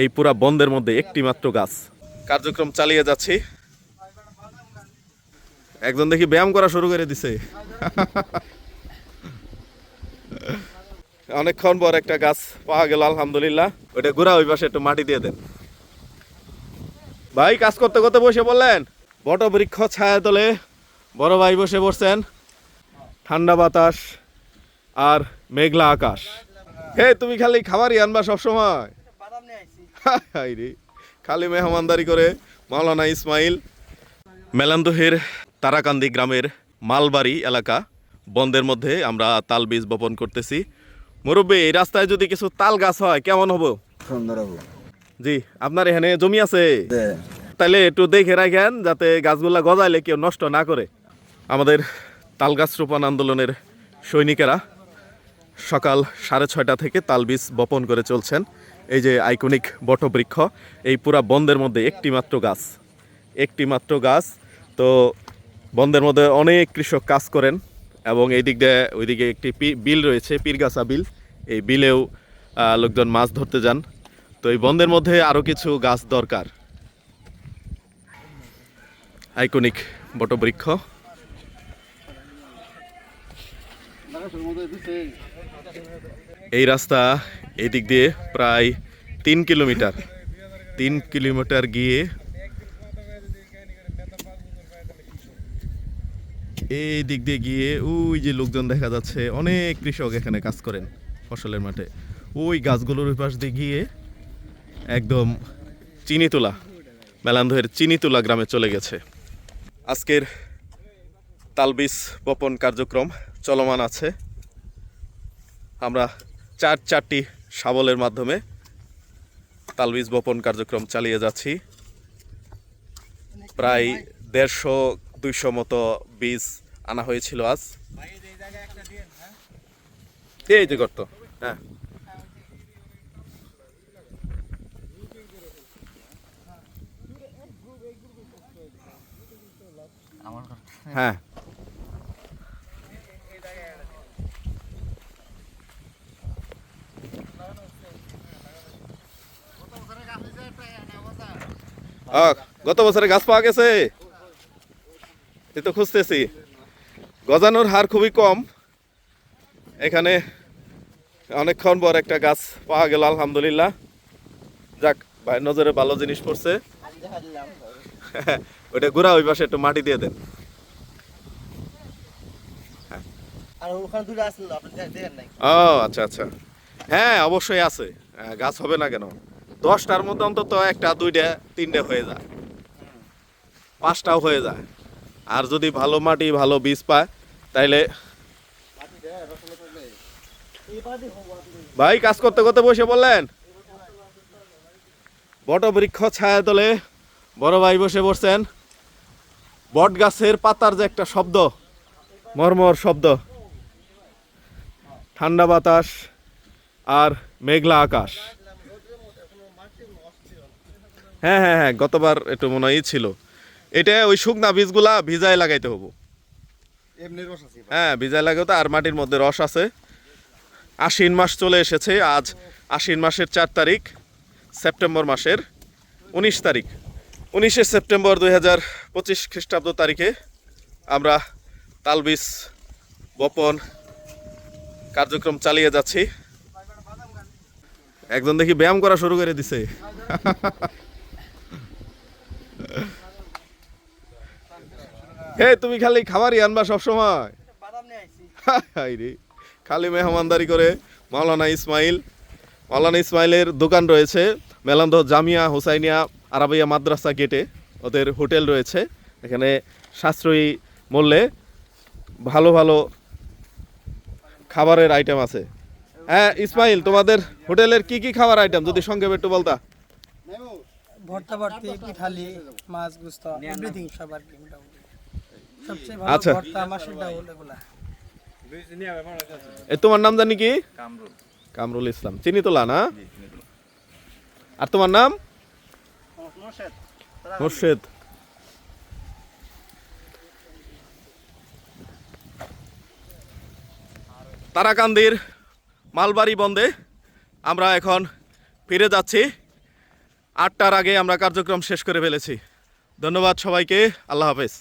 এই পুরা বন্ধের মধ্যে একটি মাত্র গাছ। কার্যক্রম চালিয়ে যাচ্ছি। একজন দেখি ব্যায়াম করা শুরু করে দিছে। অনেকক্ষণ পর একটা গাছ পাওয়া গেল, আলহামদুলিল্লাহ। ওটা ঘুরা ওই পাশে একটু মাটি দিয়ে দেন। ভাই, কাজ করতে করতে বসে বললেন বট বৃক্ষ ছায়া তলে বড় ভাই বসে বসছেন ঠান্ডা বাতাস আর মেঘলা আকাশ। হে, তুমি খালি খাবারই আনবা সবসময়। রে। খালি মেহমানদারি করে মাওলানা ইসমাইল। মেলান্দহের তারাকান্দি গ্রামের মালবাড়ি এলাকা বন্ধের মধ্যে আমরা তাল বীজ বপন করতেছি। মুরব্বী এই রাস্তায় যদি কিছু তাল গাছ হয় কেমন হব? সুন্দর হব। জি আপনার এখানে জমি আছে? দে। তাইলে একটু দেখে রাখেন যাতে গাছগুলা গজাইলে কেউ নষ্ট না করে। আমাদের তাল গাছ রোপণ আন্দোলনের সৈনিকেরা সকাল সাড়ে ছয়টা থেকে তালবিজ বপন করে চলছেন এই যে আইকনিক বটবৃক্ষ, এই পুরা বন্ধের মধ্যে একটি মাত্র গাছ একটি মাত্র গাছ। তো বন্ধের মধ্যে অনেক কৃষক কাজ করেন এবং এই দিক দিয়ে ওইদিকে একটি বিল রয়েছে, পীরগাছা বিল। এই বিলেও লোকজন মাছ ধরতে যান। তো এই বন্ধের মধ্যে আরও কিছু গাছ দরকার। আইকনিক বটবৃক্ষ। এই রাস্তা এদিক দিয়ে প্রায় তিন কিলোমিটার। তিন কিলোমিটার গিয়ে এই দিক দিয়ে গিয়ে ওই যে লোকজন দেখা যাচ্ছে, অনেক কৃষক এখানে কাজ করেন ফসলের মাঠে। ওই গাছগুলোর পাশ দিয়ে গিয়ে একদম চিনি চিনিতোলা, মেলান্ধের চিনিতোলা গ্রামে চলে গেছে। আজকের তালবিস বপন কার্যক্রম চলমান আছে। আমরা চার চারটি শাবলের মাধ্যমে তালবিজ বপন কার্যক্রম চালিয়ে যাচ্ছি। প্রায় দেড়শো দুইশো মতো বীজ আনা হয়েছিল আজ। এই যে করতো হ্যাঁ। হ্যাঁ। গত বছরে গাছ পাওয়া গেছে? এই তো খুঁজতেছি। গজানোর হার খুবই কম। এখানে অনেকক্ষণ পর একটা গাছ পাওয়া গেল আলহামদুলিল্লাহ। যাক ভাই নজরে ভালো জিনিস পড়ছে। ওটা ঘুরা ওই পাশে একটু মাটি দিয়ে দেন। ও আচ্ছা আচ্ছা। হ্যাঁ অবশ্যই আছে। গাছ হবে না কেন? দশটার মধ্যে অন্তত একটা, দুইটা, তিনটে হয়ে যায়। পাঁচটাও হয়ে যায়। আর যদি ভালো মাটি, ভালো বীজ পায়, তাইলে ভাই, কাজ করতে করতে বসে বললেন বট বৃক্ষ ছায়া তলে বড় ভাই বসে বসছেন বট গাছের পাতার যে একটা শব্দ, মর্মর শব্দ, ঠান্ডা বাতাস আর মেঘলা আকাশ। হ্যাঁ হ্যাঁ হ্যাঁ গতবার একটু মনে হয় ছিল। এটা ওই শুকনা বীজগুলা ভিজায় লাগাইতে হব। হ্যাঁ ভিজায় লাগাতে আর মাটির মধ্যে রস আছে। আশ্বিন মাস চলে এসেছে আজ আশ্বিন মাসের চার তারিখ সেপ্টেম্বর মাসের উনিশ তারিখ। উনিশে সেপ্টেম্বর দুই হাজার পঁচিশ খ্রিস্টাব্দ তারিখে আমরা তালবিস বপন কার্যক্রম চালিয়ে যাচ্ছি। একজন দেখি ব্যায়াম করা শুরু করে দিছে। হে তুমি খালি খাবারই আনবা সবসময়। খালি মেহমানদারি করে মাওলানা ইসমাইল। মাওলানা ইসমাইলের দোকান রয়েছে, মেলান্দ জামিয়া হুসাইনিয়া আরাবিয়া মাদ্রাসা গেটে। ওদের হোটেল রয়েছে, এখানে সাশ্রয়ী মূল্যে ভালো ভালো খাবারের আইটেম আছে। হ্যাঁ ইসমাইল তোমাদের হোটেলের কি কি খাবার আইটেম যদি সংক্ষেপে একটু বলতা। ভর্তা ভর্তি পিঠালি মাছ গুস্ত এভরিথিং সব আর কি মোটামুটি। সবচেয়ে ভালো আচ্ছা। ভর্তা মাছের ডাউল এগুলা। এ তোমার নাম জানি কি? কামরুল। ইসলাম। চিনি তোলা না? আর তোমার নাম? মুর্শেদ। তারাকান্দির মালবাড়ি বন্দে আমরা এখন ফিরে যাচ্ছি। আটটার আগে আমরা কার্যক্রম শেষ করে ফেলেছি। ধন্যবাদ সবাইকে। আল্লাহ হাফেজ।